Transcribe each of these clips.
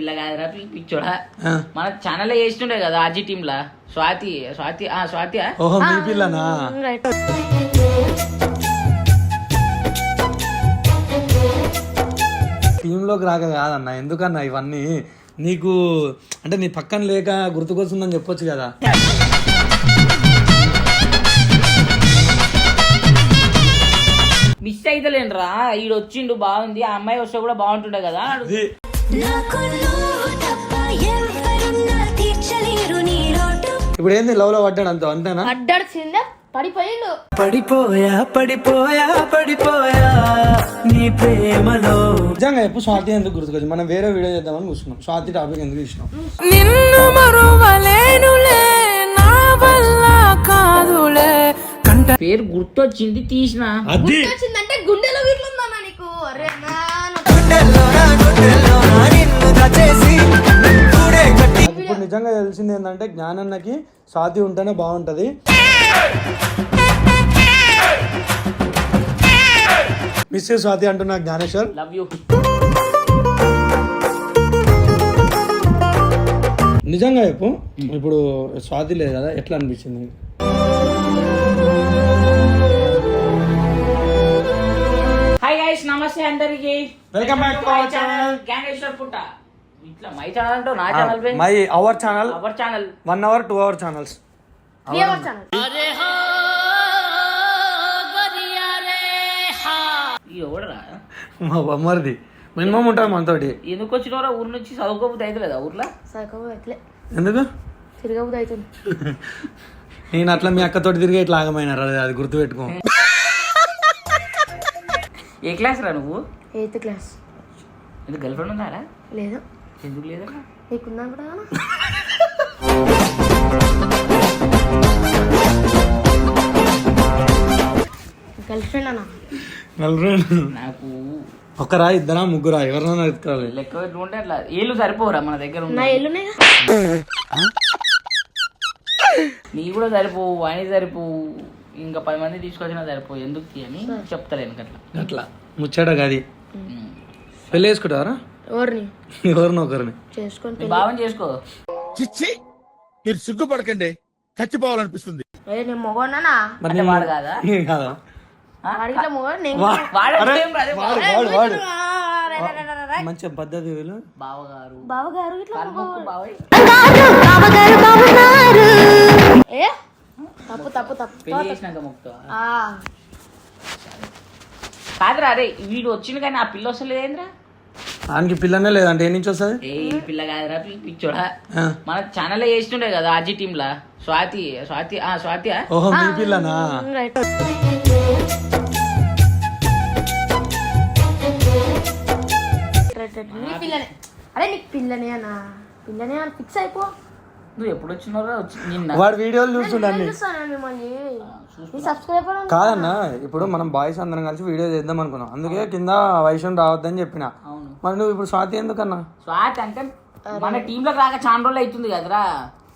పిల్ల కాదురా పిచ్చోడా. మన ఛానల్ చేస్తుండే కదా ఆర్జీ టీమ్ లా స్వాతి స్వాతి ఆ స్వాతి? ఓహో మీ పిల్లనా? టీంలోకి రాక కాదన్న ఎందుకన్నా ఇవన్నీ? నీకు అంటే నీ పక్కన లేక గుర్తుకొస్తుందని చెప్పొచ్చు కదా. మిస్ అయితలేనురా ఈడు వచ్చిండు బాగుంది ఆ అమ్మాయి వస్తే కూడా బాగుంటుండే కదా. ఇప్పుడు ఏంది లవ్లో పడ్డాడు అంత అంతేనా? అడ్డాడుచిందే పడిపోయిండు. పడిపోయా పడిపోయా పడిపోయా నీ ప్రేమలో. నిజంగా ఎప్పుడు స్వాతి ఎందుకు గుర్తుకొచ్చి మనం వేరే వీడియో చేద్దామని కూర్చున్నాం. స్వాతి టాపిక్ ఎందుకు ఇష్టం నిన్ను మరువలేనులే నా వల్ల కాదులే. కంట పేరు గుర్తొచ్చింది తీసిన. అది. వచ్చిందంటే గుండెలో వీర్లుందన్నా తెలిసింది ఏంటంటే జ్ఞానన్నకి స్వాతి ఉంటేనే బాగుంటది. మిస్ స్వాతి అంటున్నా జ్ఞానేశ్వర్. లవ్ యూ నిజంగా చెప్పు ఇప్పుడు స్వాతి లేదు కదా ఎట్లా అనిపించింది? హాయ్ గైస్ నమస్తే అందరికి. Welcome back to our channel. Gnaneshwar పుట్ట. మై ఛానల్ అంటావు నా channel my our channel our channel. One hour two hour channels. మా బొమ్మరిది మినిమం ఉంటుంది మనతోటి. ఎందుకు వచ్చినవరా ఊరు నుంచి చదువుకోబోతే అయితే లేదా ఊర్లో? ఎట్లే ఎందుకు? తిరగబుద్ది అవుతుంది నేను అట్లా మీ అక్కతోటి తిరిగి ఇట్లా ఆగమైనారు? అది అది గుర్తుపెట్టుకో. ఏ క్లాస్ రా నువ్వు? Eighth class. ఎందుకు గర్ల్ ఫ్రెండ్ ఉన్నారా? లేదు. ఎందుకు నీకుందా కూడా గర్ల్ ఫ్రెండ్ అన్న నాకు ఒకరా ఇద్దరా ముగ్గురా ఎవరినైనా ఎత్తుకోవాలి. లెక్క పెట్టుకుంటే అట్లా. ఏళ్ళు సరిపోరా మన దగ్గర నా ఉన్న ఎల్లునే నీ కూడా సరిపోవు అని సరిపోవు. ఇంకా పది మంది తీసుకొచ్చినా సరిపోవు. ఎందుకు తీ అని చెప్తలేను అట్లా అట్లా. ముచ్చట గది. పెళ్ళి వేసుకుంటారా ఎవరిని ఎవరిని ఒకరిని. చేసుకొని భావం చేసుకో. చిచ్చి మీరు సిగ్గుపడకండి చచ్చిపోవాలనిపిస్తుంది. ఏ నేను మరి వాడు కాదా? నేను కాదా? వాడికి నేను వాడు వాడు రే, రే, రే, రే, రే. మంచి పద్ధతి వీళ్ళు. బావగారు. బావగారు ఇట్లా కల్ముక్కు బావయ్ ఏ? తప్పు తప్పు తప్పు. పెళ్ళి చేసినాక ముక్తో ఆ, కాదురా అరే వీడు వచ్చింది కానీ ఆ పిల్ల వస్తలేదేంద్రా? ఆయనకి పిల్లనే లేదంటే ఏ నుంచి వస్తుంది? ఏ పిల్ల కాదురా పిచ్చోడా. మన ఛానల్ చేస్తుండే కదా ఆర్జీ టీమ్ లా స్వాతి స్వాతి ఆ స్వాతి ఆ? ఓహో మీ పిల్లనే. అరే నీకు పిల్లనే అన్న. పిల్లనే అని ఫిక్స్ అయిపో. నువ్వు ఎప్పుడు వచ్చినారో నిన్న. వాడు వీడియోలు చూస్తుండే కాదన్నా ఇప్పుడు మనం బాయ్స్ అందరం కలిసి వీడియో చేద్దాం అనుకున్నాం. అందుకే కింద వైషం రావద్దని చెప్పిన. అవును. మరి నువ్వు ఇప్పుడు స్వాతి ఎందుకన్నా? స్వాతి అంటే మన టీమ్లోకి రాక చాలా రోజులు అవుతుంది కదరా.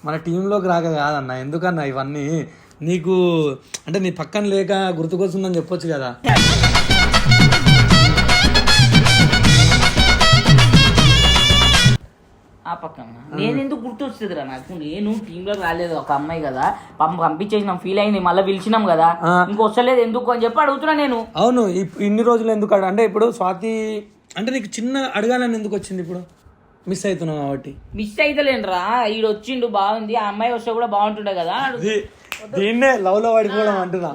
మన టీంలోకి రాక కాదన్నా ఎందుకన్నా ఇవన్నీ? నీకు అంటే నీ పక్కన లేక గుర్తుకొస్తుందని చెప్పొచ్చు కదా. ఆ పక్కన నేను ఎందుకు గుర్తొస్తుందిరా నాకు? నేను టీమ్లోకి రాలేదు ఒక అమ్మాయి కదా. పంప పంపించేసినాం ఫీల్ అయింది మళ్ళీ పిలిచినాం కదా. ఇంక వస్తలేదు ఎందుకు అని చెప్పి అడుగుతున్నా నేను. అవును ఇప్- ఇన్ని రోజులు ఎందుకు అడ- అంటే ఇప్పుడు స్వాతి అంటే నీకు చిన్న అడగాలని ఎందుకు వచ్చింది ఇప్పుడు? మిస్ అవుతున్నావు కాబట్టి. మిస్ అయితలేనురా. ఈడు వచ్చిండు బాగుంది. ఆ అమ్మాయి వస్తే కూడా బాగుంటుండే కదా. అడుగు- దీ- దీన్నే లవ్లో పడిపోవడం అంటున్నా.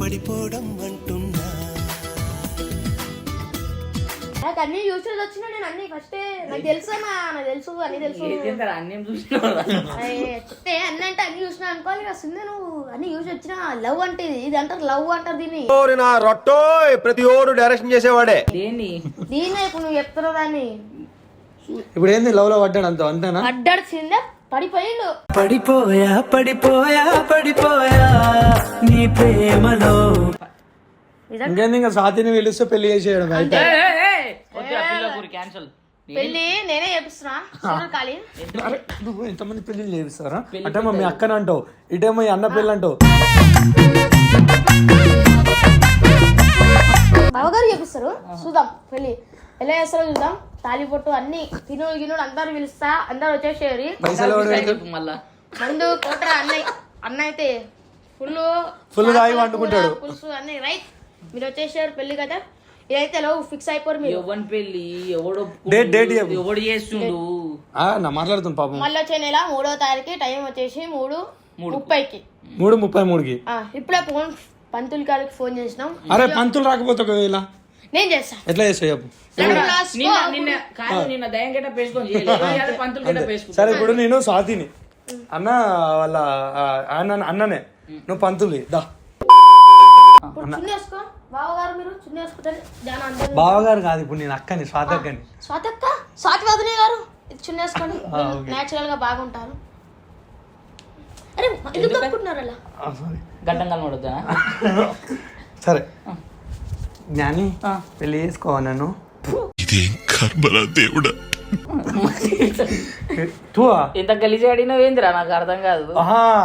పడిపోవడం అంటున్నా. నాకు అన్ని యూట్యూబ్ వచ్చినా నేను అన్ని ఫస్ట్ నాకు తెలుసు అన్న నాకు తెలుసు అన్ని తెలుసు? అయ్యే, చెప్తే అన్ని అంటే అన్ని చూసినా అనుకోవాలి సుందే నువ్వు అన్ని చూసి వచ్చిన లవ్ అంటే ఇది. ఇది అంటారు లవ్ అంటారు దీన్ని. నా రొట్టో ప్రతి ఓడు డైరెక్షన్ చేసేవాడే. దేన్ని? దీన్నే ఇప్పుడు నువ్వు చెప్తున్నావు దాన్ని. ఇప్పుడు ఏంది లవ్లో పడ్డాడు అంత అంతేనా? అడ్డాడుచిందే పడిపోయిండు. పడిపోయా పడిపోయా పడిపోయా నీ ప్రేమలో. ఇంకేంది ఇంకా స్వాతిని పిలిస్తే పెళ్ళి చేసేయడం అయితే? క్యాన్సల్ పెళ్ళి నేనే చేపిస్తున్నా. చూడు ఖాళీ? అరే నువ్వు ఎంతమంది చేపిస్తారా? అంటే మీ అక్కన అంటావు. ఇటేమో ఈ అన్న పెళ్ళి అంటావు. బావగారు చేపిస్తారు. చూద్దాం పెళ్ళి ఎలా చేస్తారో చూద్దాం. తాలిపొట్టు అన్ని తినుడు గినుడు అందరు పిలుస్తా అందరు వచ్చేసేరి పైసలు ఎవడు పెడతాడు? చెప్పు మళ్ళా. మందు కోట్ర అన్నయ్య అన్న అయితే ఫుల్ Full తాగి వండుకుంటాడు. పులుసు అన్ని రైట్. మీరు వచ్చేసారు పెళ్ళి కదా. ఇదైతే లో ఫిక్స్ అయిపోరు మీరు? ఎవరి పెళ్ళి? ఎవడు date చెప్పు. ఎవడు చేస్తుండు? ఆ, నా మాట్లాడుతుంది పాపం. మళ్ళీ వచ్చే నెల మూడో తారీఖు టైం వచ్చేసి మూడు ముప్పైకి. మూడు ముప్పై మూడుకి. ఆ, ఇప్పుడే ఫోన్ పంతులు గారికి ఫోన్ చేసినాం. అరే పంతులు రాకపోతే ఒకవేళ. నేను చేస్తా. ఎట్లా చేస్తావు చెప్పు. సరే ఇప్పుడు నేను స్వాతిని. అన్న వాళ్ళ అన్న అన్ననే. నువ్వు పంతులు దా. బావగారు మీరు చున్నీ బావగారు కాదు ఇప్పుడు నేను అక్కని స్వాతి అక్కని స్వాతక్క స్వాతి వదిలే గారు ఇది చున్నీ వేసుకోండి నేచురల్గా బాగుంటారు. అరే ఎందుకు? అలా. గడ్డం సరే. జ్ఞాని పెళ్ళి చేసుకోవా నన్ను? ఇదేం కర్మరా దేవుడా. ఇంత గలీజ్ అడిగినావు ఏందిరా? నాకు అర్థం కాదు.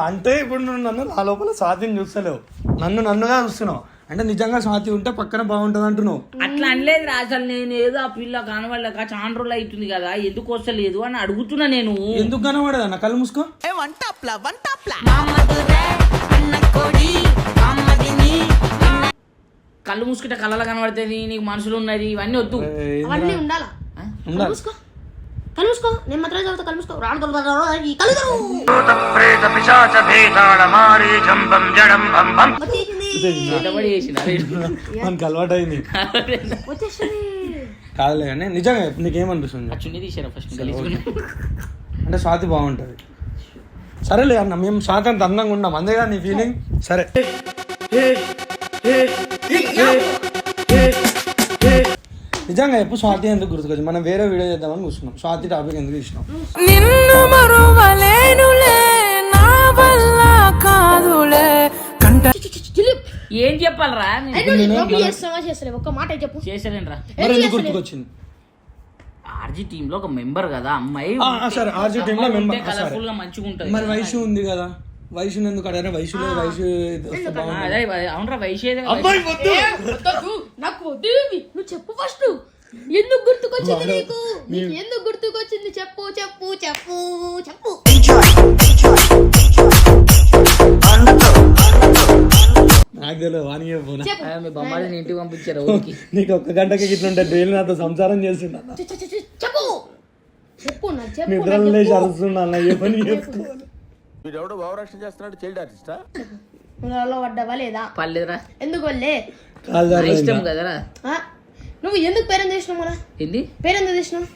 అంటే ఇప్పుడు నువ్వు నన్ను నా లోపల స్వాతిని చూస్తలేవు. నన్ను నన్నుగా చూస్తున్నావు. అంటే నిజంగా స్వాతి ఉంటే పక్కన బాగుంటుంది అంటున్నావు. అట్లా అనలేదు రా అసలు నేను ఏదో ఆ పిల్ల కానవాళ్ళక చాలా రోజులు అవుతుంది కదా ఎందుకు వస్తలేదు అని అడుగుతున్నా నేను. ఎందుకు కనబడదా? నా కళ్ళు మూసుకో. కళ్ళు మూసుకుంటే కళ్ళలో కనబడుతుంది నీకు మనసులో ఉన్నది ఇవన్నీ వద్దు. అవన్నీ ఉండాలా? ఉండాలి. కలుసుకో కలుసుకో నేను మాత్రం చదువుతా కలుసుకో రాడు కలుగు ఈ కలుగు వచ్చేసింది చేతబడి చేసిన మనకి అలవాటు అయింది కాదులే కానీ నిజంగా నీకేమనిపిస్తుంది? ఫస్ట్ అంటే స్వాతి బాగుంటుంది. సరేలే అన్న మేము స్వాతి అంత అందంగా ఉన్నాం. అంతేగా నీ ఫీలింగ్ సరే. నిజంగా ఎప్పుడు స్వాతి ఎందుకు గుర్తుకొచ్చి మనం వేరే వీడియో చేద్దామని కూర్చున్నాం. స్వాతి టాపిక్ ఎందుకు ఇచ్చినాం నిన్ను మరువలేనులే. ఏం చెప్పాలరా? ఒక్క మాట చెప్పు. ఎందుకు గుర్తుకొచ్చింది? ఆర్జీ టీమ్లో ఒక మెంబర్ కదా అమ్మాయి సరే ఆర్జీ టీమ్లో మెంబర్. కలర్ఫుల్గా మంచిగా ఉంటది మరి వయసు ఉంది కదా. వయసుని ఎందుకు అడిగారా? వయసు వయసు అవునరా వయసు అబ్బాయి. నాకు వద్దు. నువ్వు చెప్పు ఫస్ట్ ఎందుకు గుర్తుకొచ్చింది నీకు? నీకు ఎందుకు గుర్తుకొచ్చింది? చెప్పు చెప్పు చెప్పు చెప్పు. నాకు తెలియదు చెప్పు. మీ బొమ్మడిని ఇంటికి పంపించారు నీకు ఒక్క గంటకి ఇట్లా ఉంటే డైలీ నాతో సంసారం చేసిండు చెప్పు. చెప్పు నిద్రలు లేచి. అరుస్తున్నా ఏమని చెప్పుకోవాలి వీడెవడో భావరక్షణ చేస్తున్నాడు చైల్డ్ ఆర్టిస్టా నువ్వు అలా పడ్డావా లేదా? పర్లేదురా. ఎందుకు ఇష్టం కదరా. ఆ? నువ్వు ఎందుకు పేరెంత తీసినావు మన? ఏంది? పేరెంత తీసినావు?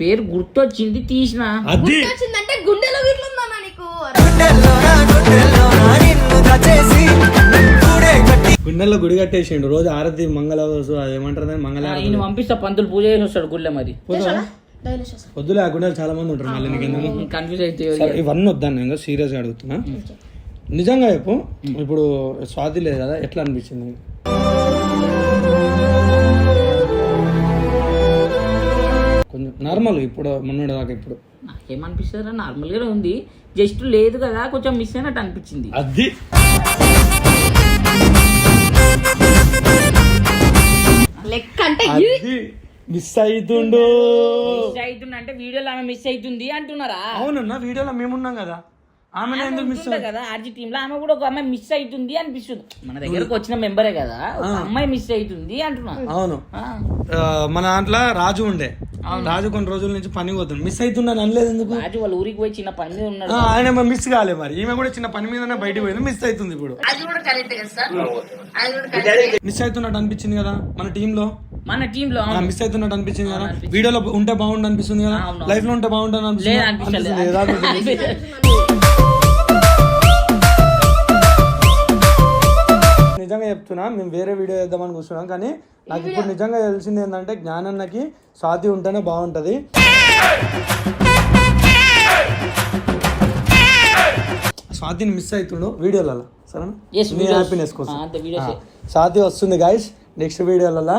పేరు గుర్తొచ్చింది తీసిన. అది వచ్చిందంటే గుండెలో వీట్లుందా నీకు. గుండెల్లో గుడి కట్టేసిండు. రోజు ఆరతి మంగళ అదేమంటారు దాన్ని? మంగళ ఈయన పంపిస్తా పంతులు పూజ చేసి వస్తాడు గుళ్ళే మరి. పొద్దులే ఆ గుండెలు చాలా మంది ఉంటారు మళ్ళీ నీకు కన్ఫ్యూజ్ అయితే సరే ఇవన్నీ వద్దాను ఇంకా సీరియస్గా అడుగుతున్నా నిజంగా చెప్పు ఇప్పుడు స్వాతి లేదు కదా ఎట్లా అనిపించింది కొంచెం నార్మల్ ఇప్పుడు మొన్నటి దాకా ఇప్పుడు. నాకేమనిపిస్తుందిరా నార్మల్ గానే ఉంది. జస్ట్ లేదు కదా కొంచెం మిస్ అయినట్టు అనిపించింది. అది. లెక్క అంటే మిస్ అవుతుండు మిస్ అవుతుంది అంటే వీడియోలో ఆమె మిస్ అవుతుంది అంటున్నారా? అవునన్నా వీడియోలో మేమున్నాం కదా. ఆమె ఎందుకు మిస్ కదా ఆర్జీ టీమ్లో. ఆమె కూడా ఒక అమ్మాయి మిస్ అవుతుంది అనిపిస్తుంది. మన దగ్గరకు వచ్చిన మెంబరే కదా ఒక అమ్మాయి మిస్ అవుతుంది అంటున్నా. అవును. మన దాంట్లో రాజు ఉండే. రాజు కొన్ని రోజుల నుంచి పని పోతుంది. మిస్ అవుతున్నాను అనలేదు ఎందుకు? రాజు వాళ్ళ ఊరికి పోయి చిన్న పని మీద ఉన్నాడు ఆయన మిస్ కాలే మరి. ఈమె కూడా చిన్న పని మీదనే బయటకు పోయింది. మిస్ అవుతుంది ఇప్పుడు. మిస్ అవుతున్నట్టు అనిపించింది కదా మన టీమ్లో మన టీమ్లో. మిస్ అవుతున్నట్టు అనిపించింది కదా? వీడియోలో ఉంటే బాగుండు అనిపిస్తుంది కదా. లైఫ్లో ఉంటే బాగుంటుంది లేదు అనిపిస్తుంది. నిజంగా చెప్తున్నా మేము వేరే వీడియో చేద్దామని కూర్చున్నాం కానీ నాకు ఇప్పుడు నిజంగా తెలిసింది ఏంటంటే జ్ఞానన్నకి స్వాతి ఉంటేనే బాగుంటది. స్వాతిని మిస్ అవుతుండు వీడియోలలో సరేనా? Videos. హ్యాపీనెస్ కోసం. స్వాతి వస్తుంది గాయస్ నెక్స్ట్ వీడియోలలో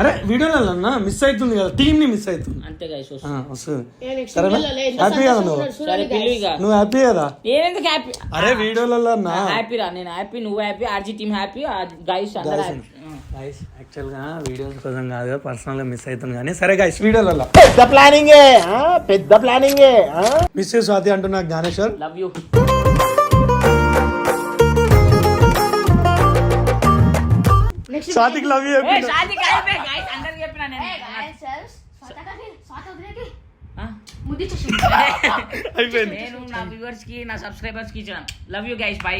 అరే వీడియోలలో అన్న మిస్ అవుతుంది కదా టీం ని మిస్ అవుతుంది. అంతే గైస్ వస్తుంది సరేనా? హ్యాపీ కదా నువ్వు? నువ్వు హ్యాపీ కదా? నేనెందుకు హ్యాపీ అరే వీడియోలలో అన్న హ్యాపీ రా నేను హ్యాపీ నువ్వు happy RG team happy guys అందరూ హ్యాపీ గైస్ యాక్చువల్గా వీడియోస్ కోసం కాదు పర్సనల్గా మిస్ అవుతుంది కానీ సరే గైస్ వీడియోలలో పెద్ద ప్లానింగ్ పెద్ద ప్లానింగ్ మిస్ స్వాతి అంటున్నా జ్ఞానేశ్వర్. లవ్ యూ Next స్వాతికి లవ్ యూ ఏ షాది కలిపే గైస్ అందరికి చెప్పినా నేను Hey guys, sirs, స్వాతకి, స్వాత వదిలేకి. ఆ? ముద్దిచ్చేసి అయిపోయింది నేను నా వ్యూవర్స్కి నా సబ్స్క్రైబర్స్కి ఇచ్చిన లవ్ యూ గైస్ బై